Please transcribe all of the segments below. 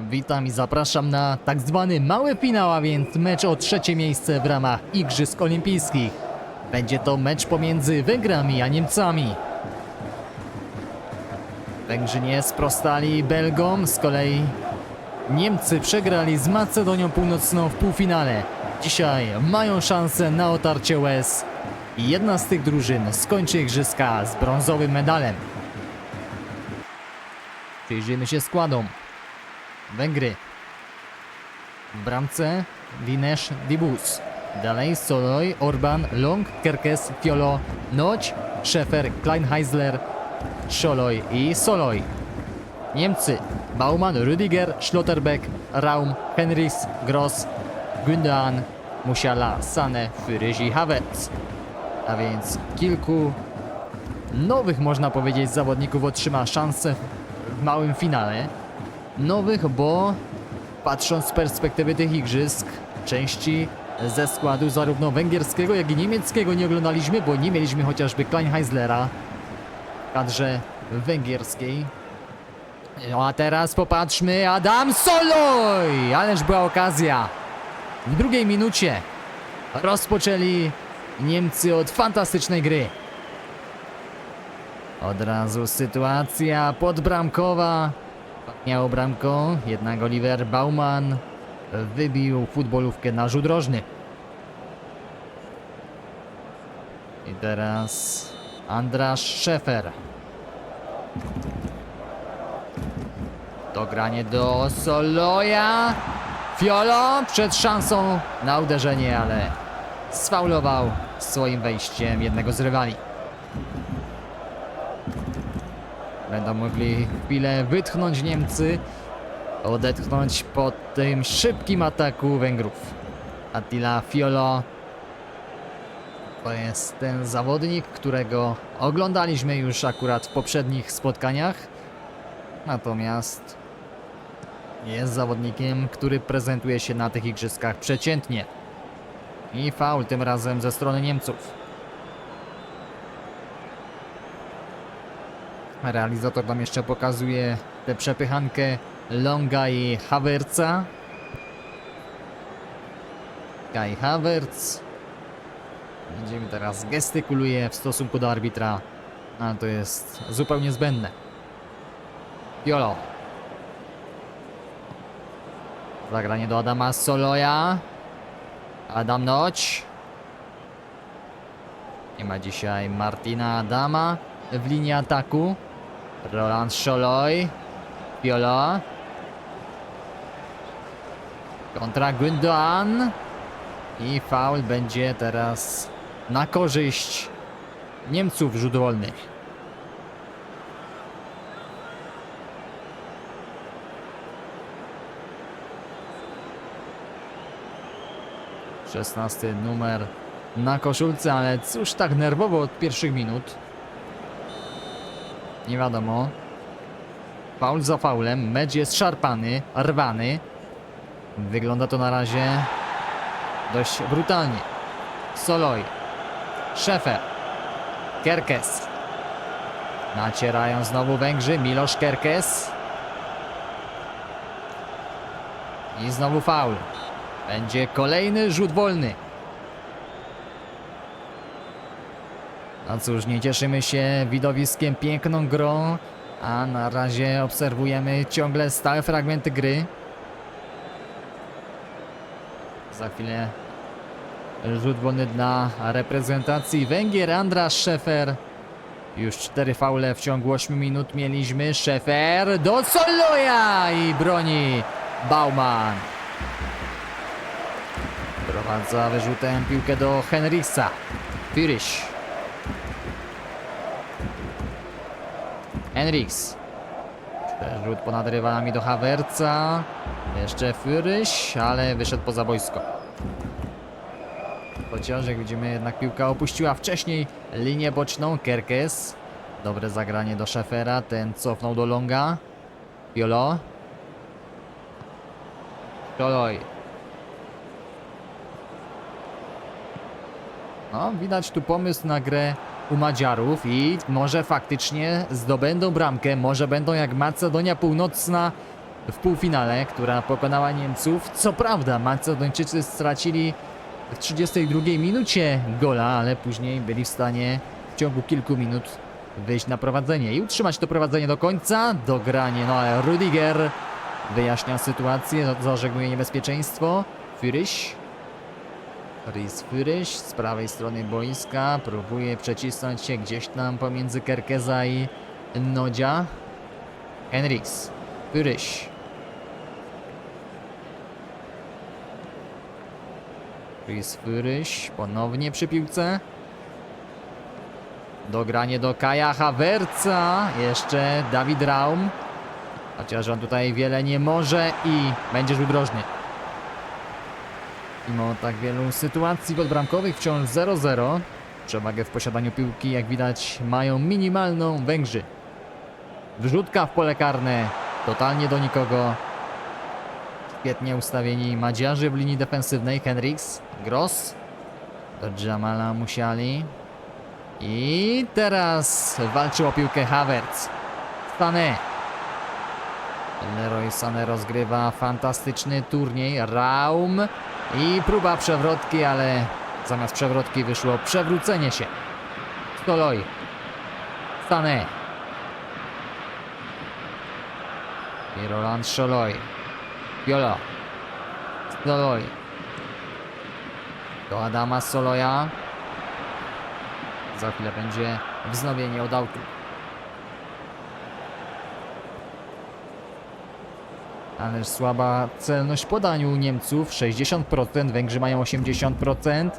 Witam i zapraszam na tak zwany mały finał, a więc mecz o trzecie miejsce w ramach Igrzysk Olimpijskich. Będzie to mecz pomiędzy Węgrami a Niemcami. Węgrzy nie sprostali Belgom, z kolei Niemcy przegrali z Macedonią Północną w półfinale. Dzisiaj mają szansę na otarcie łez jedna z tych drużyn skończy Igrzyska z brązowym medalem. Przyjrzyjmy się składom. Węgry. W bramce Dinesh Dibus. Dalej Soloj, Orban, Long, Kerkes, Fiolo, Noć, Szefer, Kleinheisler, Szoloj i Soloj. Niemcy Baumann, Rüdiger, Schlotterbeck, Raum, Henrichs, Gross, Gündoğan, Musiala, Sane, Füryś i Havertz. A więc kilku nowych, można powiedzieć, zawodników otrzyma szansę w małym finale. Nowych, bo patrząc z perspektywy tych igrzysk, części ze składu zarówno węgierskiego, jak i niemieckiego nie oglądaliśmy, bo nie mieliśmy chociażby Kleinheislera w kadrze węgierskiej. No a teraz popatrzmy, Adam Soloj! Ależ była okazja. W drugiej minucie rozpoczęli Niemcy od fantastycznej gry. Od razu sytuacja podbramkowa. Miało bramką, jednak Oliver Baumann wybił futbolówkę na rzut rożny. I teraz Andrasz Szefer. Dogranie do Soloja. Fiolo przed szansą na uderzenie, ale sfaulował swoim wejściem jednego z rywali. Będą mogli chwilę wytchnąć Niemcy, odetchnąć po tym szybkim ataku Węgrów. Attila Fiolo to jest ten zawodnik, którego oglądaliśmy już akurat w poprzednich spotkaniach. Natomiast jest zawodnikiem, który prezentuje się na tych igrzyskach przeciętnie. I faul tym razem ze strony Niemców. Realizator nam jeszcze pokazuje tę przepychankę Longa i Havertza. Kai Havertz. Będziemy teraz gestykuluje w stosunku do arbitra. Ale to jest zupełnie zbędne. Piolo. Zagranie do Adama Soloja. Adam Noć. Nie ma dzisiaj Martina Adama w linii ataku. Roland Szoloj. Piolo. Kontra Gündoğan. I faul będzie teraz na korzyść Niemców rzut wolnych. Szesnasty numer na koszulce, ale cóż tak nerwowo od pierwszych minut. Nie wiadomo. Faul za faulem, mecz jest szarpany, rwany. Wygląda to na razie dość brutalnie. Soloj. Szefer. Kerkes. Nacierają znowu Węgrzy. Milosz Kerkes. I znowu faul. Będzie kolejny rzut wolny. No cóż, nie cieszymy się widowiskiem, piękną grą, a na razie obserwujemy ciągle stałe fragmenty gry. Za chwilę rzut wolny dla reprezentacji Węgier, Andras Szefer. Już cztery faule w ciągu 8 minut mieliśmy. Szefer do Soloja i broni Baumann. Prowadza wyrzutem piłkę do Henrichsa. Füryś. Henrichs. Rzut ponad rywalami do Havertza. Jeszcze Füryś, ale wyszedł poza boisko. Chociaż jak widzimy jednak piłka opuściła wcześniej linię boczną. Kerkes. Dobre zagranie do Szefera. Ten cofnął do Longa. Piolo. Pioloj. No, widać tu pomysł na grę u Madziarów i może faktycznie zdobędą bramkę, może będą jak Macedonia Północna w półfinale, która pokonała Niemców. Co prawda, Macedończycy stracili w 32 minucie gola, ale później byli w stanie w ciągu kilku minut wyjść na prowadzenie i utrzymać to prowadzenie do końca. Dogranie, no ale Rudiger wyjaśnia sytuację, zażegnuje niebezpieczeństwo. Fyryś. Rhys Fyryś z prawej strony boiska próbuje przecisnąć się gdzieś tam pomiędzy Kerkeza i Nodzia. Henriks. Fyryś. Rhys Fyryś ponownie przy piłce. Dogranie do Kaja Hawerca. Jeszcze Dawid Raum. Chociaż on tutaj wiele nie może i będzie rzut. Mimo tak wielu sytuacji podbramkowych wciąż 0-0. Przewagę w posiadaniu piłki, jak widać, mają minimalną Węgrzy. Wrzutka w pole karne. Totalnie do nikogo. Świetnie ustawieni Madziarzy w linii defensywnej. Henriks, Gross, Jamala Musiali. I teraz walczy o piłkę Havertz. Stane. Leroy Sané rozgrywa fantastyczny turniej. Raum i próba przewrotki, ale zamiast przewrotki wyszło przewrócenie się. Stoloj. Sané. I Roland Szoloj. Piolo. Stoloj. Do Adama Soloja. Za chwilę będzie wznowienie od autu. Ależ słaba celność podań u Niemców. 60%, Węgrzy mają 80%.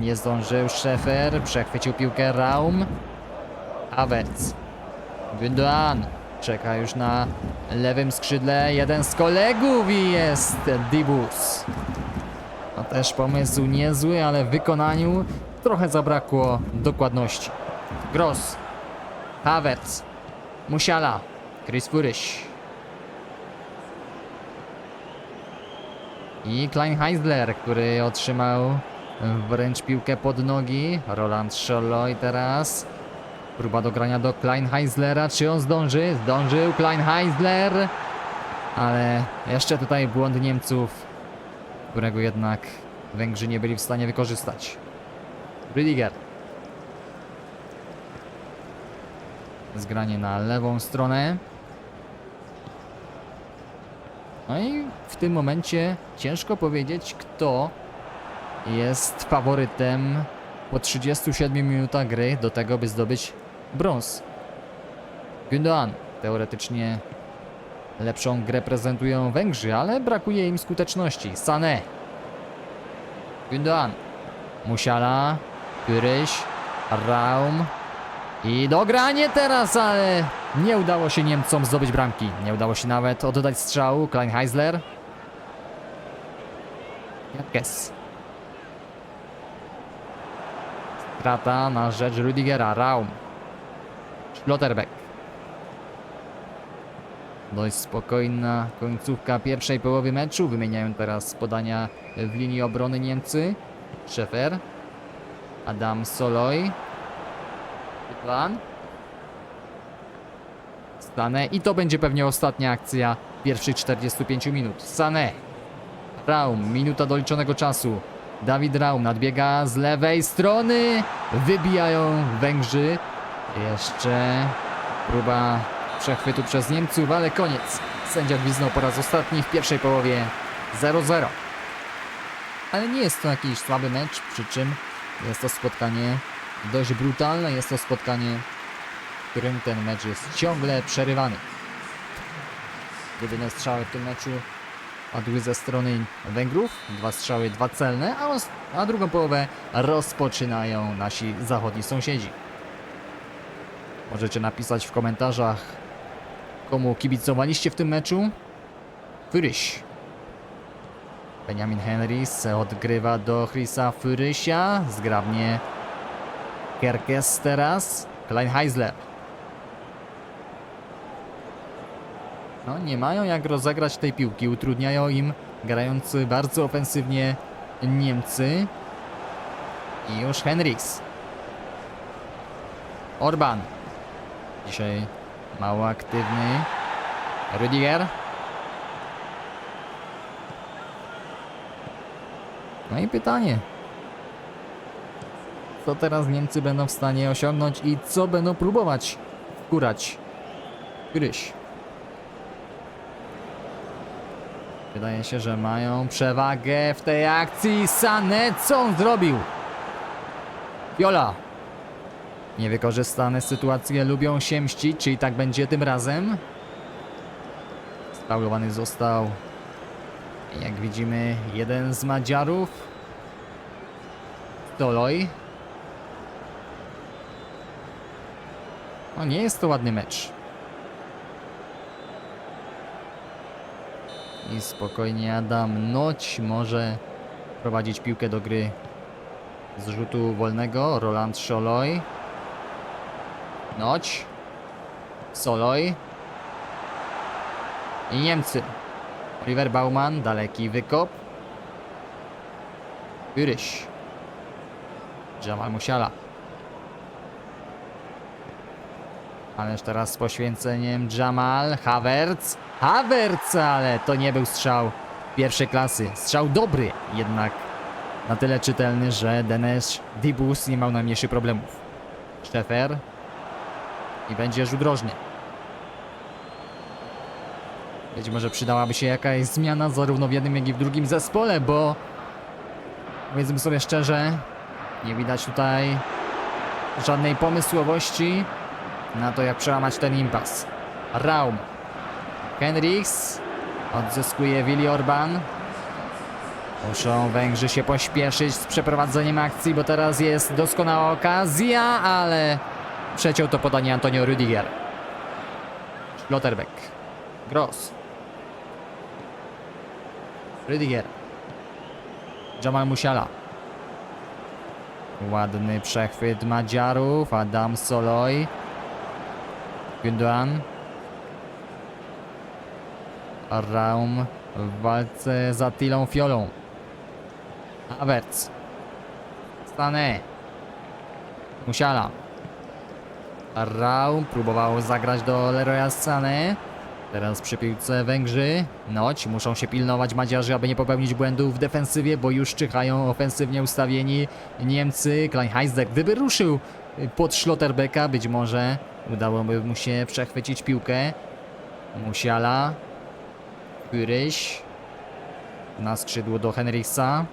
Nie zdążył Szefer, przechwycił piłkę Raum. Havertz. Gündoğan czeka już na lewym skrzydle. Jeden z kolegów i jest Dibus. No też pomysł niezły, ale w wykonaniu trochę zabrakło dokładności. Gross. Havertz. Musiala. Chris Furyś. I Kleinheisler, który otrzymał wręcz piłkę pod nogi. Roland Scholloy teraz. Próba dogrania do Kleinheislera. Czy on zdąży? Zdążył Kleinheisler. Ale jeszcze tutaj błąd Niemców, którego jednak Węgrzy nie byli w stanie wykorzystać. Rüdiger. Zgranie na lewą stronę. No i w tym momencie ciężko powiedzieć, kto jest faworytem po 37 minutach gry do tego, by zdobyć brąz. Gündoğan teoretycznie lepszą grę prezentują Węgrzy, ale brakuje im skuteczności. Sané. Gündoğan. Musiala. Pyryś. Raum. I dogranie teraz, ale nie udało się Niemcom zdobyć bramki. Nie udało się nawet oddać strzału. Kleinheisler. Jakes. Strata na rzecz Rüdigera. Raum. Schlotterbeck. Dość spokojna końcówka pierwszej połowy meczu. Wymieniają teraz podania w linii obrony Niemcy. Szefer. Adam Soloj. Plan. Stanę i to będzie pewnie ostatnia akcja pierwszych 45 minut. Sané. Raum, minuta doliczonego czasu. Dawid Raum nadbiega z lewej strony. Wybijają Węgrzy. Jeszcze próba przechwytu przez Niemców, ale koniec. Sędzia gwiznął po raz ostatni w pierwszej połowie 0-0. Ale nie jest to jakiś słaby mecz, przy czym jest to spotkanie dość brutalne. Jest to spotkanie, w którym ten mecz jest ciągle przerywany. Jedyne strzały w tym meczu padły ze strony Węgrów. Dwa strzały, dwa celne, a, a drugą połowę rozpoczynają nasi zachodni sąsiedzi. Możecie napisać w komentarzach, komu kibicowaliście w tym meczu. Fyryś. Benjamin Henrys odgrywa do Chrisa Fyrysia. Zgrabnie Kerkes teraz. Kleinheisler. no, nie mają jak rozegrać tej piłki. Utrudniają im grający bardzo ofensywnie Niemcy. I już Henriks. Orban. Dzisiaj mało aktywny. Rüdiger. No i pytanie. Co teraz Niemcy będą w stanie osiągnąć i co będą próbować wkurać Gryź. Wydaje się, że mają przewagę w tej akcji. Sané, co on zrobił? Viola. Niewykorzystane sytuacje lubią się mścić, czyli tak będzie tym razem. Spaulowany został, jak widzimy, jeden z Madziarów. Doloj. No nie jest to ładny mecz. I spokojnie Adam Noć może prowadzić piłkę do gry z rzutu wolnego. Roland Szoloj. Noć. Soloj. I Niemcy. Oliver Baumann, daleki wykop. Üryś. Jamal Musiala. Ależ teraz z poświęceniem Jamal Havertz. Havertz, ale to nie był strzał pierwszej klasy. Strzał dobry, jednak na tyle czytelny, że Denes Dibus nie miał najmniejszych problemów. Szefer. I będzie rzut rożny. Być może przydałaby się jakaś zmiana zarówno w jednym, jak i w drugim zespole, bo powiedzmy sobie szczerze, nie widać tutaj żadnej pomysłowości na to, jak przełamać ten impas. Raum. Henrichs odzyskuje Willi Orban. Muszą Węgrzy się pośpieszyć z przeprowadzeniem akcji, bo teraz jest doskonała okazja, ale przeciął to podanie Antonio Rüdiger. Schlotterbeck. Gross. Rüdiger. Jamal Musiala. Ładny przechwyt Madziarów. Adam Soloj. Gündoğan. Raum w walce z Attilą Fiolą. Havertz. Sané. Musiala. Raum próbował zagrać do Leroya Sané. Teraz przy piłce Węgrzy. Noć, muszą się pilnować Madziarzy, aby nie popełnić błędów w defensywie, bo już czyhają ofensywnie ustawieni Niemcy. Kleinheisler, gdyby ruszył pod Schlotterbecka, być może udałoby mu się przechwycić piłkę. Musiala. Pyryś. Na skrzydło do Henrichsa.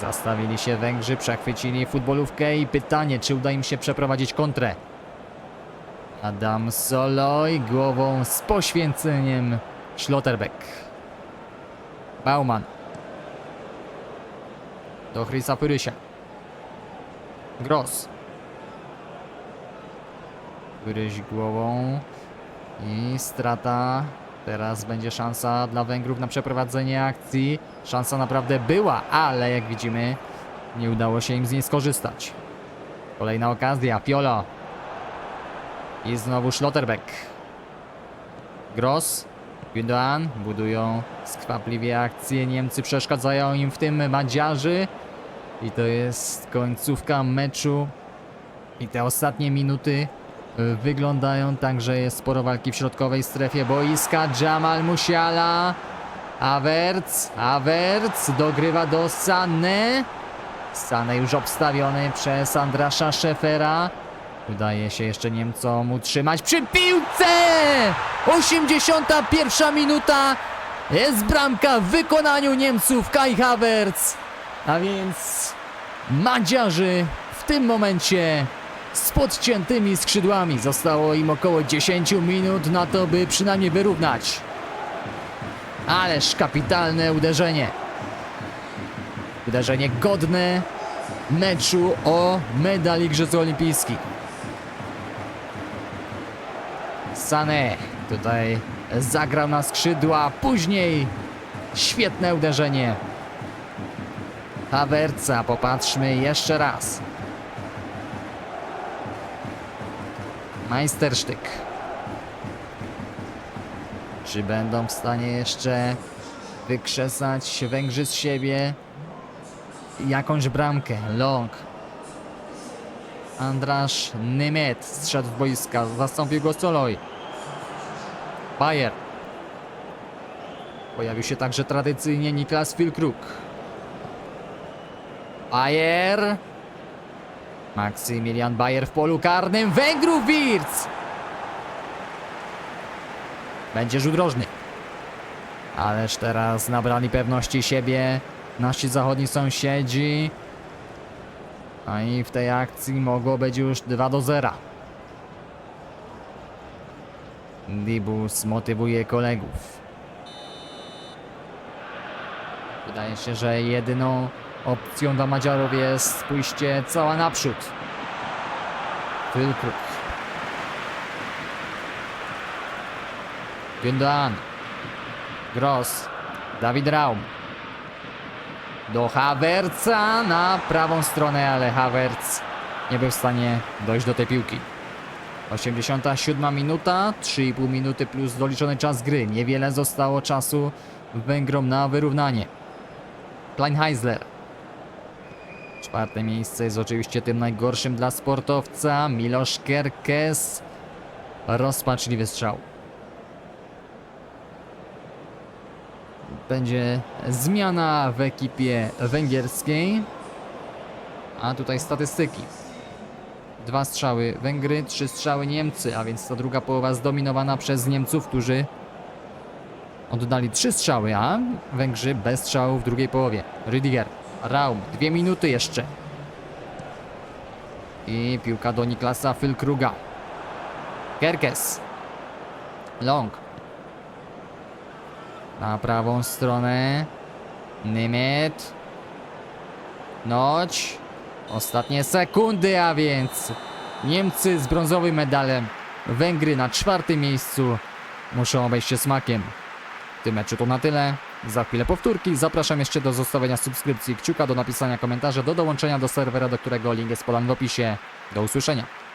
Zastawili się Węgrzy, przechwycili futbolówkę i pytanie, czy uda im się przeprowadzić kontrę. Adam Soloj głową z poświęceniem Schlotterbeck. Baumann. Do Chrisa Pyrysia. Gross. Pyryś głową. I strata. Teraz będzie szansa dla Węgrów na przeprowadzenie akcji. Szansa naprawdę była, ale jak widzimy nie udało się im z niej skorzystać. Kolejna okazja. Piolo. I znowu Schlotterbeck. Gross. Gündoğan budują skwapliwie akcje. Niemcy przeszkadzają im w tym Madziarzy. I to jest końcówka meczu. I te ostatnie minuty y, wyglądają tak, że jest sporo walki w środkowej strefie boiska. Jamal Musiala. Havertz. Havertz dogrywa do Sané. Sané już obstawiony przez Andrasza Szefera. Udaje się jeszcze Niemcom utrzymać przy piłce! 81 minuta. Jest bramka w wykonaniu Niemców Kai Havertz. A więc Madziarzy w tym momencie z podciętymi skrzydłami. Zostało im około 10 minut na to, by przynajmniej wyrównać. Ależ kapitalne uderzenie. Uderzenie godne meczu o medal Igrzysk Olimpijskich. Sané tutaj zagrał na skrzydła, później świetne uderzenie Havertza. Popatrzmy jeszcze raz. Majstersztyk. Czy będą w stanie jeszcze wykrzesać Węgrzy z siebie jakąś bramkę? Long. Andrasz Nymet zszedł z boiska, zastąpił go Soloj. Bayer. Pojawił się także tradycyjnie Niklas Füllkrug. Bayer. Maksymilian Bayer w polu karnym. Węgrów Wirtz! Będzie rzut rożny. Ależ teraz nabrali pewności siebie nasi zachodni sąsiedzi. A i w tej akcji mogło być już 2 do 0. Dibus motywuje kolegów. Wydaje się, że jedyną opcją dla Madziarów jest pójście cała naprzód. Füllkrug. Gündoğan. Gross. Dawid Raum. Do Havertza na prawą stronę, ale Havertz nie był w stanie dojść do tej piłki. 87 minuta, 3,5 minuty plus doliczony czas gry. Niewiele zostało czasu Węgrom na wyrównanie. Kleinheisler. Czwarte miejsce jest oczywiście tym najgorszym dla sportowca. Miloš Kerkes. Rozpaczliwy strzał. Będzie zmiana w ekipie węgierskiej. A tutaj statystyki. Dwa strzały Węgry, trzy strzały Niemcy, a więc ta druga połowa zdominowana przez Niemców, którzy oddali trzy strzały, a Węgrzy bez strzału w drugiej połowie. Rüdiger, Raum, dwie minuty jeszcze. I piłka do Niklasa Füllkruga. Kerkes. Long. Na prawą stronę. Nimet. Noć. Ostatnie sekundy, a więc Niemcy z brązowym medalem. Węgry na czwartym miejscu. Muszą obejść się smakiem. W tym meczu to na tyle. Za chwilę powtórki. Zapraszam jeszcze do zostawienia subskrypcji, kciuka do napisania komentarza, do dołączenia do serwera, do którego link jest podany w opisie. Do usłyszenia.